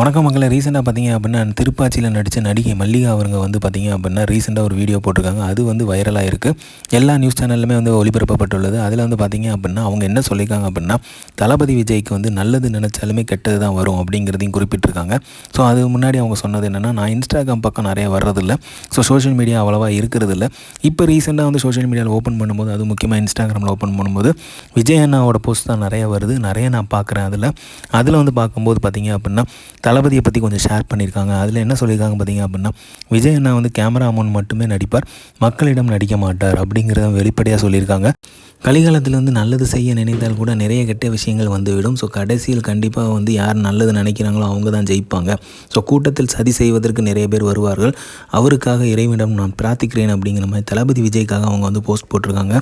வணக்கம் மக்களை. ரீசெண்டாக பார்த்தீங்க அப்படின்னா திருப்பாச்சியில் நடித்த நடிகை மல்லிகா அவருங்க வந்து பார்த்தீங்க அப்படின்னா ரீசெண்டாக ஒரு வீடியோ போட்டிருக்காங்க. அது வந்து வைரலாக இருக்குது எல்லா நியூஸ் சேனல்லுமே வந்து ஒளிபரப்பப்பட்டுள்ளது. அதில் வந்து பார்த்தீங்க அப்படின்னா அவங்க என்ன சொல்லியிருக்காங்க அப்படின்னா தளபதி விஜய்க்கு வந்து நல்லது நினச்சாலுமே கெட்டது தான் வரும் அப்படிங்கிறதையும் குறிப்பிட்டிருக்காங்க. ஸோ அது முன்னாடி அவங்க சொன்னது என்னென்னா நான் இன்ஸ்டாகிராம் பக்கம் நிறைய வர்றதில்ல. ஸோ சோஷியல் மீடியா அவ்வளோவா இருக்கிறது இல்லை இப்போ ரீசெண்டாக வந்து சோஷியல் மீடியாவில் ஓப்பன் பண்ணும்போது அது முக்கியமாக இன்ஸ்டாகிராமில் ஓப்பன் பண்ணும்போது விஜய் அண்ணாவோட போஸ்ட் தான் நிறைய வருது. நிறைய நான் பார்க்குறேன் அதில். அதில் வந்து பார்க்கும்போது பார்த்தீங்க அப்படின்னா தளபதியை பற்றி கொஞ்சம் ஷேர் பண்ணியிருக்காங்க. அதில் என்ன சொல்லியிருக்காங்க பார்த்தீங்க அப்படின்னா விஜய் அண்ணா வந்து கேமரா அமௌண்ட் மட்டுமே நடிப்பார். மக்களிடம் நடிக்க மாட்டார் அப்படிங்கிறத வெளிப்படையாக சொல்லியிருக்காங்க. கலிகாலத்தில் வந்து நல்லது செய்ய நினைத்தால் கூட நிறைய கெட்ட விஷயங்கள் வந்துவிடும். ஸோ கடைசியில் கண்டிப்பாக வந்து யார் நல்லது நினைக்கிறாங்களோ அவங்க தான் ஜெயிப்பாங்க. ஸோ கூட்டத்தில் சதி செய்வதற்கு நிறைய பேர் வருவார்கள். அவருக்காக இறைவிடம் நான் பிரார்த்திக்கிறேன் அப்படிங்கிற மாதிரி தளபதி விஜய்க்காக அவங்க வந்து போஸ்ட் போட்டிருக்காங்க.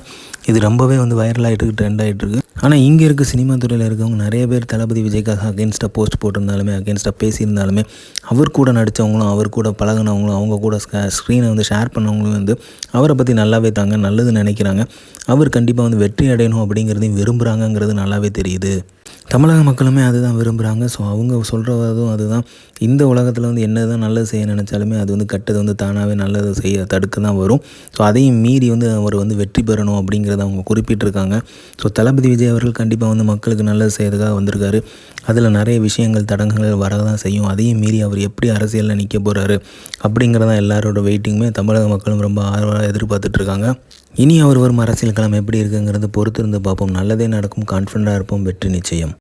இது ரொம்பவே வந்து வைரலாகிட்டு இருக்கு ட்ரெண்ட் ஆகிட்டு இருக்கு. ஆனால் இங்கே இருக்க சினிமா துறையில் இருக்கவங்க நிறைய பேர் தளபதி விஜய்க்காக அகேன்ஸ்டாக போஸ்ட் போட்டிருந்தாலுமே அகேன்ஸ்டாக பேசியிருந்தாலுமே அவர் கூட நடித்தவங்களும் அவர் கூட பழகினவங்களும் அவங்க கூட ஸ்க்ரீனை வந்து ஷேர் பண்ணவங்களும் வந்து அவரை பற்றி நல்லாவே தாங்க நல்லது நினைக்கிறாங்க. அவர் கண்டிப்பாக வந்து வெற்றி அடையணும் அப்படிங்கிறதையும் விரும்புகிறாங்கங்கிறது நல்லாவே தெரியுது. தமிழக மக்களுமே அதுதான் விரும்புகிறாங்க ஸோ அவங்க சொல்கிறதும் அதுதான். இந்த உலகத்தில் வந்து என்ன தான் நல்லது செய்ய நினச்சாலுமே அது வந்து கட்டது வந்து தானாகவே நல்லது செய்ய தடுக்க தான் வரும். ஸோ அதையும் மீறி வந்து அவர் வந்து வெற்றி பெறணும் அப்படிங்கிறத அவங்க குறிப்பிட்டிருக்காங்க. ஸோ தளபதி விஜய் அவர்கள் கண்டிப்பாக வந்து மக்களுக்கு நல்லது செய்யறதுக்காக வந்திருக்காரு. அதில் நிறைய விஷயங்கள் தடங்கங்கள் வர தான் செய்யும். அதையும் மீறி அவர் எப்படி அரசியலில் நிற்க போகிறாரு அப்படிங்கிறதான் எல்லாரோட வெயிட்டிங்குமே தமிழக மக்களும் ரொம்ப ஆர்வமாக எதிர்பார்த்துட்ருக்காங்க இனி அவர் வரும் அரசியல் களம் எப்படி இருக்குங்கிறத பொறுத்திருந்து பார்ப்போம். நல்லதே நடக்கும் கான்ஃபிடண்ட்டாக இருப்போம் வெற்றி நிச்சயம்.